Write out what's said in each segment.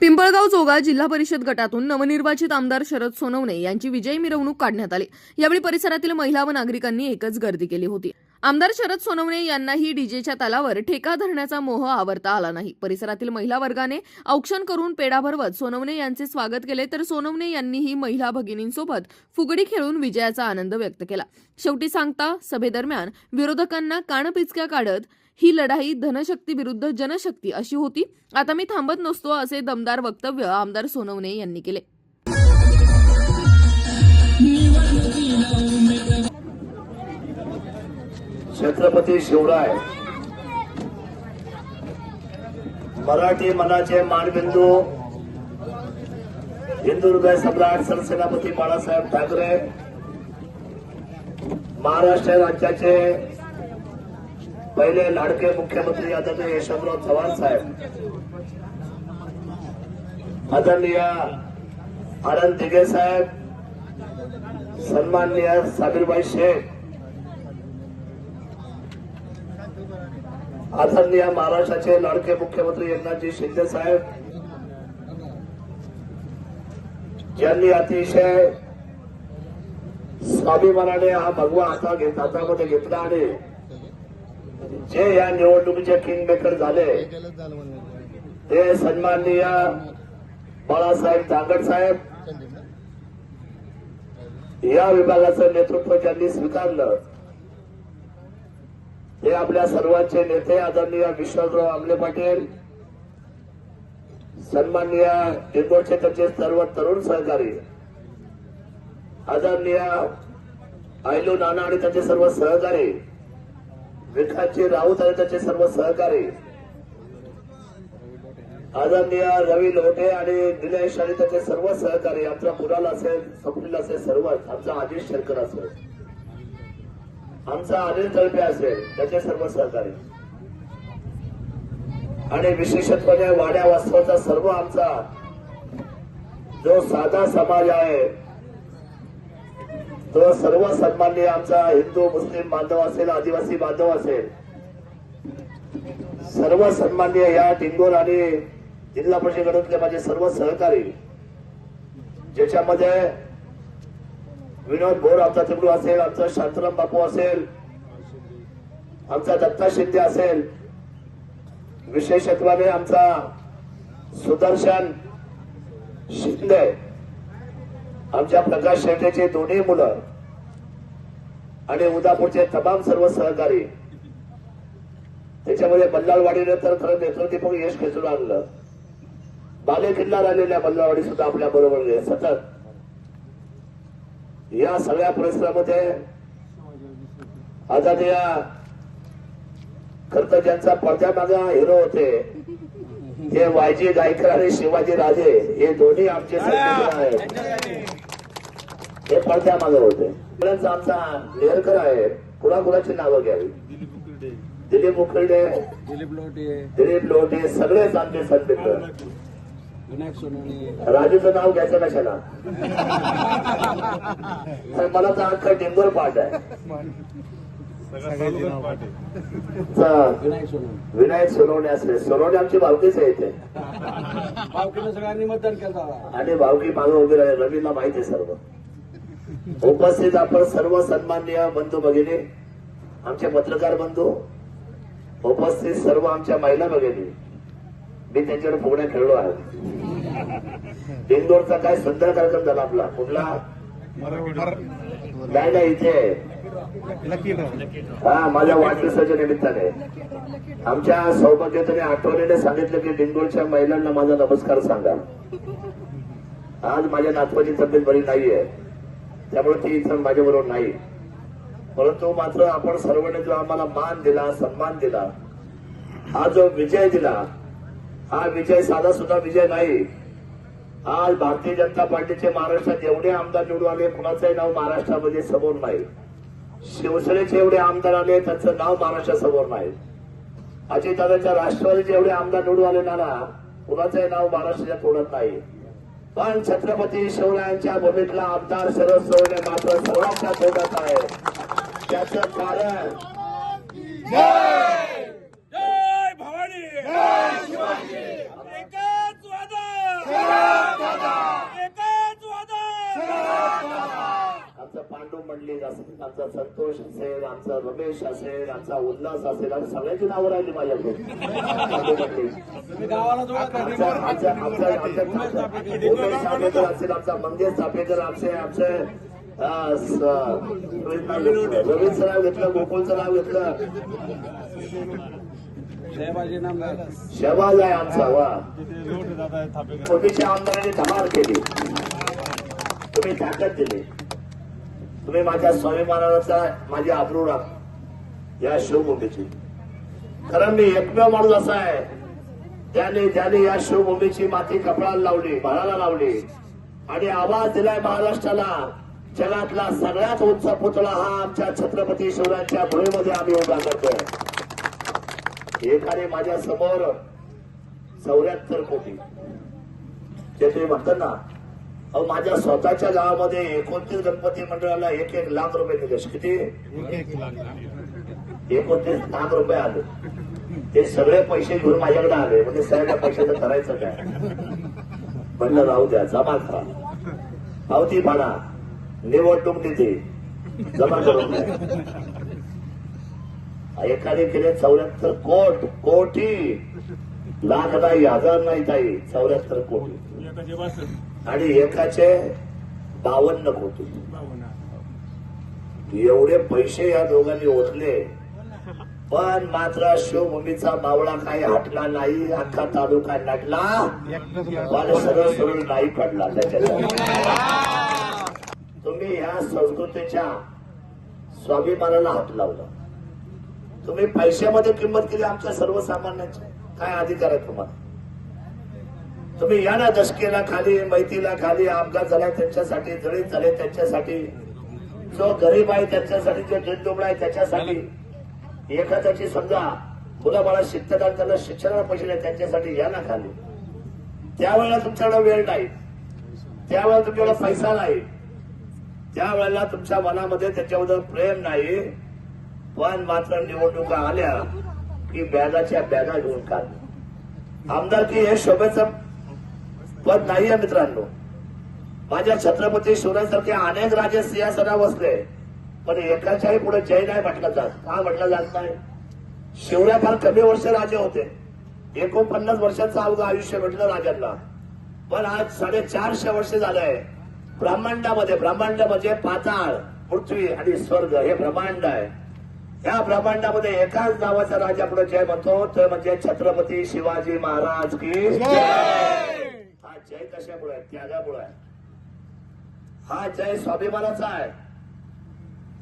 पिंपळगाव जोगा जिल्हा परिषद गटातून नवनिर्वाचित आमदार शरद सोनवणे यांची विजयी मिरवणूक काढण्यात आली. यावेळी परिसरातील महिला व नागरिकांनी एकच गर्दी केली होती. आमदार शरद सोनवणे यांनाही डीजेच्या तालावर ठेका धरण्याचा मोह आवरता आला नाही. परिसरातील महिला वर्गाने औक्षण करून पेढा भरवत सोनवणे यांचे स्वागत केले तर सोनवणे यांनीही महिला भगिनींसोबत फुगडी खेळून विजयाचा आनंद व्यक्त केला. शेवटी सांगता सभेदरम्यान विरोधकांना कानपिचक्या काढत ही लढाई धनशक्ती विरुद्ध जनशक्ती अशी होती. आता मी थांबत नसतो असे दमदार वक्तव्य आमदार सोनवणे यांनी केले. छत्रपती शिवराय मराठी मनाचे मानबिंदू हिंदू सम्राट सरसेनापती बाळासाहेब ठाकरे महाराष्ट्र राज्याचे पहिले लाडके मुख्यमंत्री आदरणीय यशवंतराव चव्हाण साहेब. आदरणीय आनंद दिघे साहेब सन्माननीय साबीरबाई शेख आदरणीय महाराष्ट्राचे लाडके मुख्यमंत्री एकनाथजी शिंदे साहेब ज्यांनी अतिशय स्वाभिमानाने हा भगवा हाता घेत हातामध्ये घेतला आणि जे या निवडणुकीचे किंग मेकर झाले ते सन्माननीय बाळासाहेब दांगड साहेब या विभागाचं नेतृत्व ज्यांनी स्वीकारलं हे आपल्या सर्वांचे नेते आदरणीय विश्वासराव आमले पाटील सन्माननीय इंदोरचे त्यांचे सर्व तरुण सहकारी आदरणीय आयलू नाना आणि त्याचे सर्व सहकारी विखाजी राऊत आणि त्याचे सर्व सहकारी. आदरणीय रवी लोटे आणि निलेश आणि त्याचे सर्व सहकारी आमचा कुणाल असेल स्वप्नील असेल सर्वच. आमचा आदेश शेरकर असेल. आमचा अनिल तळपे असेल त्याचे सर्व सहकारी. आणि विशेषत्वाने वाड्या वास्तवाचा सर्व आमचा जो साधा समाज आहे तो सर्व सन्मान्य आमचा हिंदू मुस्लिम बांधव असेल आदिवासी बांधव असेल सर्व सन्मान्य या टिंगोर आणि जिल्हा परिषदेकडून माझे सर्व सहकारी ज्याच्यामध्ये विनोद भोर आमचा तिकडू असेल आमचा शांताराम बापू असेल आमचा दत्ता शिंदे असेल विशेषत्वाने आमचा सुदर्शन शिंदे आमच्या प्रकाश शेट्टीचे दोन्ही मुलं आणि उदापूरचे तमाम सर्व सहकारी. त्याच्यामध्ये बल्लाळवाडीने तर खरं नेतृत्व यश खेचून आणलं. बाले किल्ला राहिलेल्या बल्लाळवाडी सुद्धा आपल्या बरोबर सतत. या सगळ्या परिसरामध्ये आदरणीय खर तर ज्यांचा पडद्यामागा हिरो होते. ते वायजी गायकर आणि शिवाजी राजे हे दोन्ही आमचे आहेत. हे पडद्यामागे होते. त्यांचा आमचा लेअरकर आहे. कुणाकुणाची नावं घ्यावी? दिलीप उखर्डे दिलीप लोटे. दिलीप लोटे सगळेच आमचे सोनवणे. राजूचं नाव घ्यायचं कशाला? तर मला तर अख्खा टिंबर पाठ आहे. चा- विनायक सोनवणे. विनायक सोनवणे असले. सोनवणे आमची भावकीच आहे इथे सगळ्यांनी मतदान केलं. आणि भावकी मागे उभी राहिले रवीला माहिती आहे सर्व. उपस्थित आपण सर्व सन्माननीय बंधू भगिनी आमचे पत्रकार बंधू उपस्थित सर्व आमच्या महिला भगिनी मी त्यांच्याकडे फुगड्या खेळलो आहे. इंदोरचा काय सुंदर कार्यक्रम झाला आपला? कुठला? नाही नाही इथे. हा माझ्या वाढदिवसाच्या निमित्ताने. आमच्या सौभाग्यतेने आठवणीने सांगितलं की डिंगोळच्या महिलांना माझा नमस्कार सांगा. आज माझ्या नातवाची तब्येत बरी नाहीये. त्यामुळे ती इथं माझ्याबरोबर नाही. परंतु मात्र आपण सर्वांनी जो आम्हाला मान दिला सन्मान दिला हा जो विजय दिला हा विजय साधा सुद्धा विजय नाही. आज भारतीय जनता पार्टीचे महाराष्ट्रात एवढे आमदार निवडून आले कुणाचंही नाव महाराष्ट्रामध्ये समोर नाही. शिवसेनेचे एवढे आमदार आले त्यांचं नाव महाराष्ट्रासमोर नाही. अजितदादांच्या राष्ट्रवादीचे एवढे आमदार निवडून आले ना ना कुणाचंही नाव महाराष्ट्राच्या तोडत नाही. पण छत्रपती शिवरायांच्या भूमीतला आमदार शरद सोने मात्र सर्वांच्या तोंडात आहे. त्याच कारण जय! भवानी! एकच वादा एकच वादा वादन मंडळी असेल आमचा संतोष असेल आमचा रमेश असेल आमचा उल्हास असेल आणि सगळ्यांची नावं राहिली माझ्याकडे. असेल आमचा मंगेश चापेकर आमचे आमचे रवींद्र सराव घेतलं गोकुळचं नाव घेतलं. शहबाज आहे आमचा वा. मोदीच्या आमदारांनी धमाल केली. तुम्ही ताकद दिली. तुम्ही माझ्या स्वाभिमानाचा माझी आबरू या शिवभूमीची. कारण मी एकमेव माणूस असा आहे. त्याने त्याने या शिवभूमीची माती कपडाला लावली भाडाला लावली. आणि आवाज दिलाय महाराष्ट्राला जगातला सगळ्यात उंच पुतळा हा आमच्या छत्रपती शिवरायांच्या भूमीमध्ये आम्ही उभा करतोय. एकाने माझ्यासमोर चौऱ्याहत्तर कोटी. जे तुम्ही म्हणतात ना अहो माझ्या स्वतःच्या गावामध्ये एकोणतीस गणपती मंडळाला एक एक लाख रुपये दिले. किती? एकोणतीस लाख रुपये आले. ते सगळे पैसे घेऊन माझ्याकडे आले. म्हणजे सगळ्या पैशाचं करायचं काय? म्हणलं राहू द्या जमा करा. पावती म्हणा निवडणूक निधी जमा करून द्या. एकाने केले चौऱ्याहत्तर कोट कोटी. लाख नाही हजार नाही ताई. चौऱ्याहत्तर कोटी. आणि एकाचे बावन्न कोटी. एवढे पैसे या दोघांनी ओतले पण मात्र शिवभूमीचा मावळा काही हटला नाही अख्खा तालुका नटला. मला सरळ सरळ नाही पडला त्याच्यात. तुम्ही या संस्कृतीच्या स्वाभिमानाला हात लावला. तुम्ही पैशामध्ये किंमत केली आमच्या सर्वसामान्यांची. काय अधिकार आहे तुम्हाला? तुम्ही या ना दशकेला खाली मैतीला खाली अपघात झाला त्यांच्यासाठी जळीत झाले त्यांच्यासाठी. जो गरीब आहे त्यांच्यासाठी जो निर्दोबळा आहे त्याच्यासाठी. एखाद्याची समजा मुला बाळा शिकतात आणि त्यांना शिक्षणाला पैसे नाही त्यांच्यासाठी या ना खाली. त्यावेळेला तुमच्याकडे वेळ नाही. त्यावेळेला तुमच्याकडे पैसा नाही. त्यावेळेला तुमच्या मनामध्ये त्याच्याबद्दल प्रेम नाही. पण मात्र निवडणुका आल्या की बॅगाच्या बॅगा घेऊन काढ. आमदारकी हे शोभेचं पण नाही आहे मित्रांनो. माझ्या छत्रपती शिवरायांसारखे अनेक राजे सिंहासना बसले. पण एकाच्याही पुढे जय नाही म्हटलं जात. का म्हटलं जात नाही? शिवराय फार कमी वर्ष राजे होते. एकोणपन्नास वर्षाचं अवघं आयुष्य भेटलं राजांना. पण आज साडेचारशे वर्ष झालंय. ब्रह्मांडामध्ये ब्रह्मांड म्हणजे पाताळ पृथ्वी आणि स्वर्ग हे ब्रह्मांड आहे. या ब्रह्मांडामध्ये एकाच नावाचा राजा पुढे जय म्हणतो. तो म्हणजे छत्रपती शिवाजी महाराज की हा जय कशामुळे आहे? त्यागामुळे आहे. हा जय स्वाभिमानाचा आहे.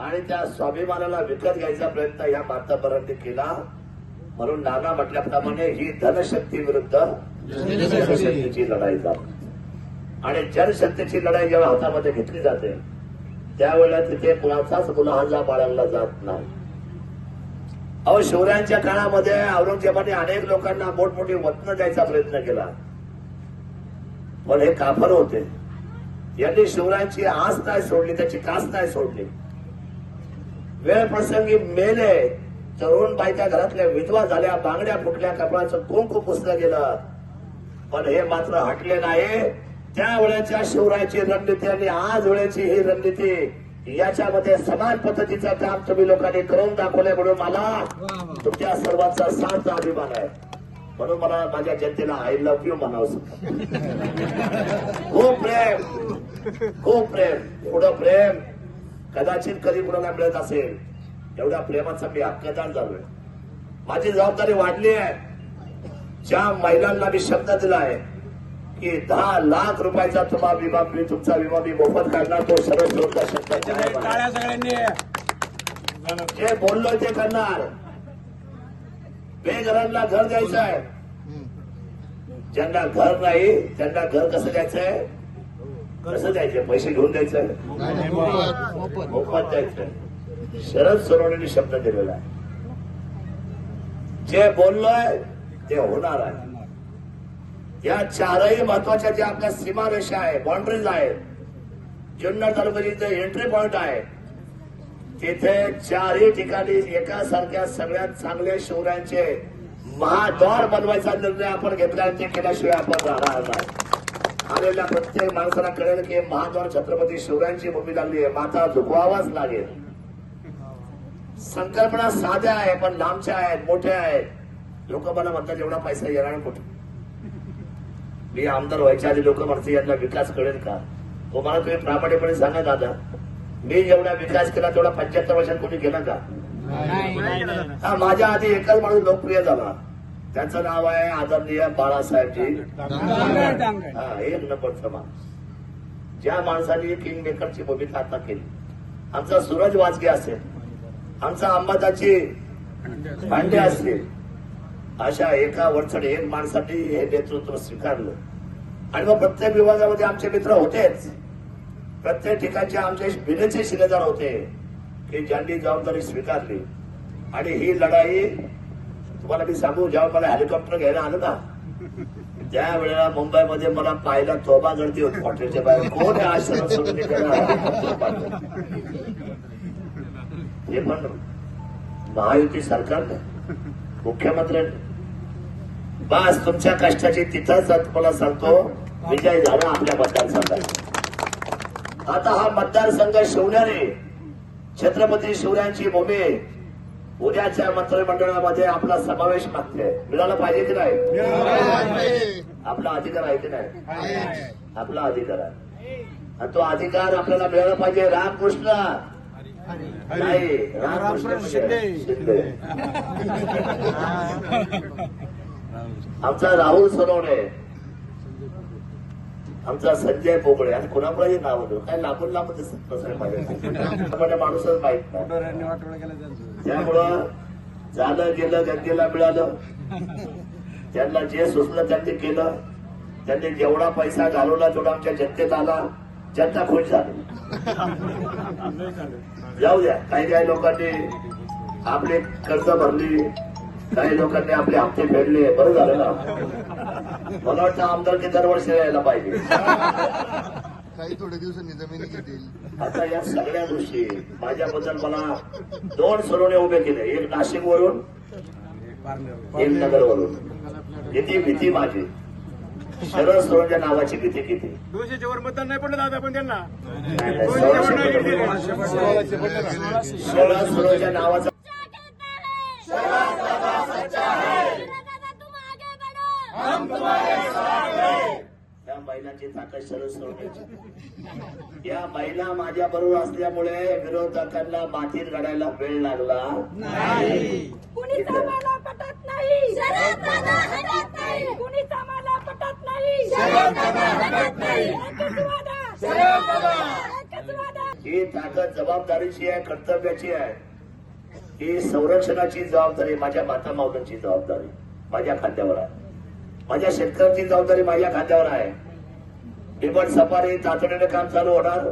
आणि त्या स्वाभिमानाला विकत घ्यायचा प्रयत्न या मातबरांनी केला. म्हणून नाना म्हटल्याप्रमाणे ही धनशक्ती विरुद्ध जनशक्तीची लढाई जात आणि जनशक्तीची लढाई जेव्हा हातामध्ये घेतली जाते त्यावेळेला तिथे कुणाचाच मुलाहाजा बाळगला जात नाही. अहो शिवरायांच्या काळामध्ये औरंगजेबाने अनेक लोकांना मोठमोठी वतन द्यायचा प्रयत्न केला. पण हे काफर होते. यांनी शिवरायांची आस नाही सोडली त्याची कास नाही सोडली. वेळ प्रसंगी मेले तरुण बायका घरातल्या विधवा झाल्या बांगड्या फुटल्या कपड्याचं कुंकू पुसलं गेलं. पण हे मात्र हटले नाही. त्या वेळेच्या शिवरायाची रणनीती आणि आज वेळेची ही रणनीती याच्यामध्ये समान पद्धतीचं काम तुम्ही लोकांनी करून दाखवले म्हणून मला तुमच्या सर्वांचा सार्थ अभिमान आहे. म्हणून मला माझ्या जनतेला आय लव्ह यू म्हणावं खूप प्रेम. खूप प्रेम. एवढं प्रेम कदाचित कधी कुणाला मिळत असेल. एवढ्या प्रेमाचा मी हक्कदार झालोय. माझी जबाबदारी वाढली आहे. ज्या महिलांना मी शब्द दिलाय की दहा लाख रुपयाचा तुम्हा विमा मी तुमचा विमा मी मोफत काढणार तो सरळ सोडता शब्द जाहीर आहे. टाळ्या सगळ्यांनी. जे बोललोय ते करणार. बेघरांना घर द्यायचं आहे. ज्यांना घर नाही त्यांना घर कसं द्यायचंय? कसं द्यायचंय? पैसे घेऊन द्यायचंय? मोफत. द्यायचंय. शरद सोनवणेने शब्द दिलेला आहे. जे बोललोय ते होणार आहे. या चारही महत्त्वाच्या ज्या आपल्या सीमारेषा आहे बाउंड्रीज आहेत जुन्नर तालुक्याची एंट्री पॉइंट आहे तिथे चारही ठिकाणी एकासारख्या सगळ्यात चांगल्या शिवरायांचे महाद्वार बनवायचा निर्णय आपण घेतला ते केल्याशिवाय आपण राहणार नाही. आलेल्या प्रत्येक माणसाला कळेल की महाद्वार छत्रपती शिवरायांची भूमी लागली आहे. माता झुकवावाच लागेल. संकल्पना साध्या आहे पण लांबच्या आहेत मोठ्या आहेत. लोक मला म्हणतात एवढा पैसा येणार कुठे? मी आमदार व्हायच्या आधी लोक म्हणते यांना विकास कळेल का? हो मला तुम्ही प्रामाणिकपणे सांगा दादा. मी जेवढा विकास केला तेवढा पंच्याहत्तर वर्षात कोणी केला का? हा माझ्या आधी एकच माणूस लोकप्रिय झाला. त्याचं नाव आहे आदरणीय बाळासाहेबजी. हा एक नंबरचा माणूस. ज्या माणसाने किंग मेकरची भूमिका आता केली. आमचा सूरज वाजगे असेल. आमचा अंबादाची भांडे असतील. अशा एका वरचढ एक माणसाने हे नेतृत्व स्वीकारलं. आणि मग प्रत्येक विभागामध्ये आमचे मित्र होतेच. प्रत्येक ठिकाणचे आमचे बिनचे शिलेदार होते की ज्यांनी जबाबदारी स्वीकारली. आणि ही लढाई तुम्हाला मी सांगू जेव्हा मला हेलिकॉप्टर घ्यायला आलं ना त्यावेळेला मुंबईमध्ये मला पाहायला तोबा गर्दी होती. हॉटेलच्या बाहेर कोण आश्रम हे पण महायुती सरकारने मुख्यमंत्र्यांनी बास तुमच्या कष्टाची तिथंच तुम्हाला सांगतो विजय झाला आपल्या मतदारसंघात. आता हा मतदारसंघ शिवण्याने छत्रपती शिवरायांची भूमी उद्याच्या मंत्रिमंडळामध्ये आपला समावेश मागते मिळाला पाहिजे की नाही? आपला अधिकार आहे की नाही? आपला अधिकार आहे. आणि तो अधिकार आपल्याला मिळाला पाहिजे. रामकृष्ण. नाही रामकृष्ण शिंदे. शिंदे. आमचा राहुल सोनवणे. आमचा संजय पोकळे आणि कोणाकोणाचे नाव होतं? काय लांबून लांबून दिसत माझ्या माणूसच माहीत नाही. त्यामुळं झालं गेलं गंगेला मिळालं. त्यांना जे सुचलं त्यांनी केलं. त्यांनी जेवढा पैसा घालवला तेवढा आमच्या जनतेत आला. जनता खुश झाली. जाऊ द्या. काही काही लोकांनी आपले कर्ज भरली. काही लोकांनी आपले हप्ते फेडले. बरं झालं ना. मला वाटतं आमदारकी दरवर्षी यायला पाहिजे. काही थोड्या दिवसांनी जमिनी घेतील. आता या सगळ्या गोष्टी माझ्याबद्दल मला दोन सरोने उभे केले. एक नाशिक वरून एक नगर वरून किती भीती माझी. शरद सरोच्या नावाची भीती किती? दोनशेच्या वर मतदान नाही पडलं दादा पण त्यांना. शरद सरोच्या नावाचा बढ़ो या महिलांची ताकद शरद सरोण्याची या महिला माझ्या बरोबर असल्यामुळे विरोधकांना मातीत घडायला वेळ लागला. ही ताकद जबाबदारीची आहे कर्तव्याची आहे. ही संरक्षणाची जबाबदारी माझ्या माता माऊलींची जबाबदारी माझ्या खात्यावर आहे. माझ्या शेतकऱ्यांची जबाबदारी माझ्या खात्यावर आहे. बिबट सफारी तातडीने काम चालू होणार.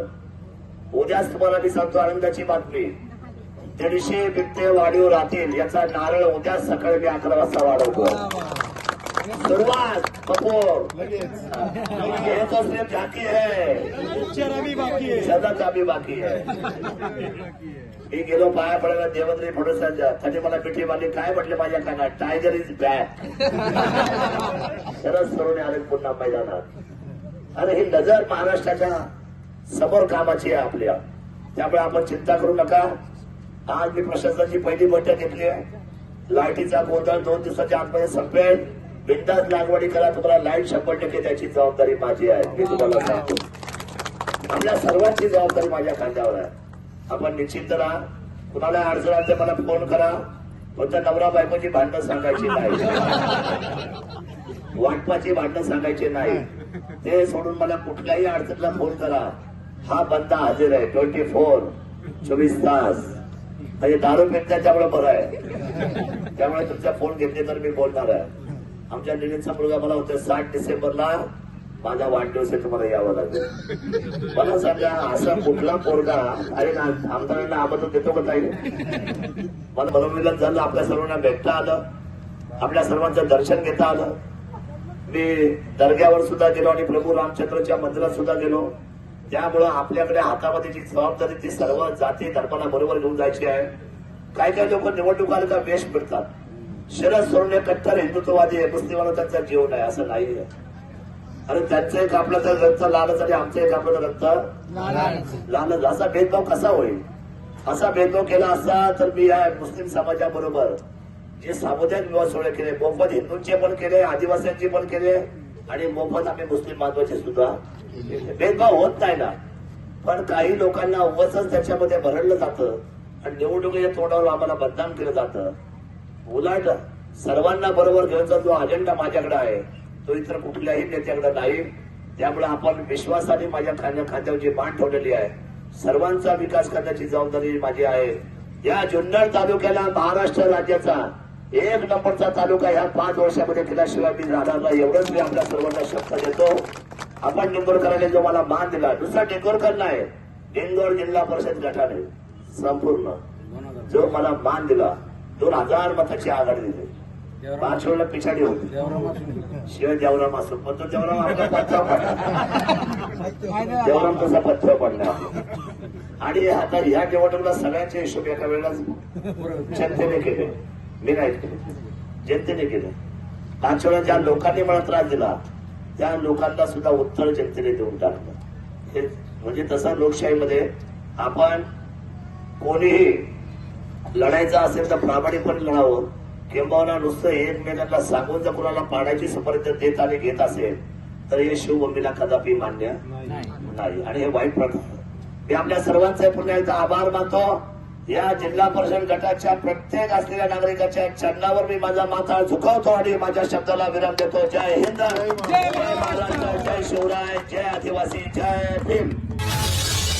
उद्याच तुम्हाला मी सांगतो आनंदाची बातमी. दीडशे बिबटे वाढीव राहतील याचा नारळ उद्या सकाळी मी अकरा वाजता वाढवतो. सुरुवात कपूर. तो सिर्फ झाकी है शरद अभी बाकी आहे. मी गेलो पाया पडायला देवेंद्र फडणवीसांच्या त्याने मला मिठी मारली. काय म्हटले माझ्या कानात? टायगर इज बॅक शरद सरोने आले पुन्हा मैदानात. अरे ही नजर महाराष्ट्राच्या समोर कामाची आहे आपल्या त्यामुळे आपण चिंता करू नका. आज मी प्रशासनाची पहिली बैठक घेतली आहे. लाईटीचा गोंधळ दोन दिवसाच्या आतमध्ये संपेल. बिंदास लागवडी करा तुम्हाला लाइट शंभर टक्के त्याची जबाबदारी माझी आहे. मी तुम्हाला सांगतो. आपल्या सर्वांची जबाबदारी माझ्या खांद्यावर आहे. आपण निश्चित राहा. कुणाला अडचण आली मला फोन करा. फक्त नवरा बायकोची भांडणं सांगायची नाही. वाटपाची भांडणं सांगायची नाही. ते सोडून मला कुठल्याही अडचणीला फोन करा. हा बंदा हजर आहे. ट्वेंटी फोर चोवीस तास. म्हणजे दारू पेट त्याच्यामुळे बरं आहे. त्यामुळे तुमचा फोन घेतले तर मी बोलणार आहे. आमच्या निलेचा मुलगा मला होते साठ डिसेंबरला माझा वाढदिवस आहे तुम्हाला यावं लागेल. मला सांगा असा कुठला पोरगा अरे ना आमदारांना आमंत्रण देतो का ताई? मला मनोमिलन झालं आपल्या सर्वांना भेटता आलं. आपल्या सर्वांचं दर्शन घेता आलं. मी दर्ग्यावर सुद्धा गेलो आणि प्रभू रामचंद्रच्या मंदिरात सुद्धा गेलो. त्यामुळं आपल्याकडे हातामध्ये जी जबाबदारी ती सर्व जाती धर्माला बरोबर घेऊन जायची आहे. काही काही लोक निवडणूक आले का वेश मिळतात. शरद सोडणे कट्टर हिंदुत्ववादी आहे मुस्लिमांना त्यांचा जीवन आहे असं नाही अरे त्यांचं एक आपलं तर रक्त लालच आणि आमचं एक आपलं रक्त? लालच. असा भेदभाव कसा होईल? असा भेदभाव केला असता तर मी या मुस्लिम समाजाबरोबर जे सामुदायिक विवाह सोहळे केले मोफत हिंदूंचे पण केले आदिवासींचे पण केले आणि मोफत आम्ही मुस्लिम बांधवाचे सुद्धा. भेदभाव होत नाही ना. पण काही लोकांना उगाच त्याच्यामध्ये भरडलं जातं. आणि निवडणुकीच्या तोंडावर आम्हाला बदनाम केलं जातं. उलट सर्वांना बरोबर घेऊनचा जो अजेंडा माझ्याकडे आहे. तो इतर कुठल्याही नेत्याकडे नाही. त्यामुळे आपण विश्वासाने माझ्या खाण्या खांद्यावर जी मान ठेवलेली आहे सर्वांचा विकास करण्याची जबाबदारी माझी आहे. या जुन्नर तालुक्याला महाराष्ट्र राज्याचा एक नंबरचा तालुका ह्या पाच वर्षामध्ये केल्याशिवाय मी राहणार नाही. एवढंच मी आपल्या सर्वांना शब्द देतो. आपण निंगोरकरांनी जो मला मान दिला दुसरा निंगोरकर नाही. निंगोर जिल्हा परिषद गटाने संपूर्ण जो मला मान दिला दोन हजार मताची आघाडी दिली. पाच वेळेला पिछाडी होती. शिवाय देवराम असो पण तो देवराम आपला पथ्यावर पडला. देवराम तसा पथ्यावर पडला. आणि आता ह्या निवडणुकीला सगळ्यांचे हिशोब एका वेळेला जनतेने केले. मी नाही केले. जनतेने केले. पाच वेळा ज्या लोकांनी मला त्रास दिला त्या लोकांना सुद्धा उत्तर जनतेने देऊन टाकलं. हे म्हणजे तसा लोकशाहीमध्ये आपण कोणीही लढायचं असेल तर प्रामाणिकपणे लढावं. किंबहुना नुसतं एकमेकांना सांगून जर कोणाला पाण्याची सुपारी देत आणि घेत असेल तर हे शिवभूमीला कदापि मान्य नाही. आणि हे वाईट प्रकार. मी आपल्या सर्वांचे पुन्हा एकदा आभार मानतो. या जिल्हा परिषद गटाच्या प्रत्येक असलेल्या नागरिकाच्या चरणावर मी माझा माथा झुकवतो आणि माझ्या शब्दाला विराम देतो. जय हिंद. जय महाराष्ट्र. जय शिवराय. जय आदिवासी. जय भीम.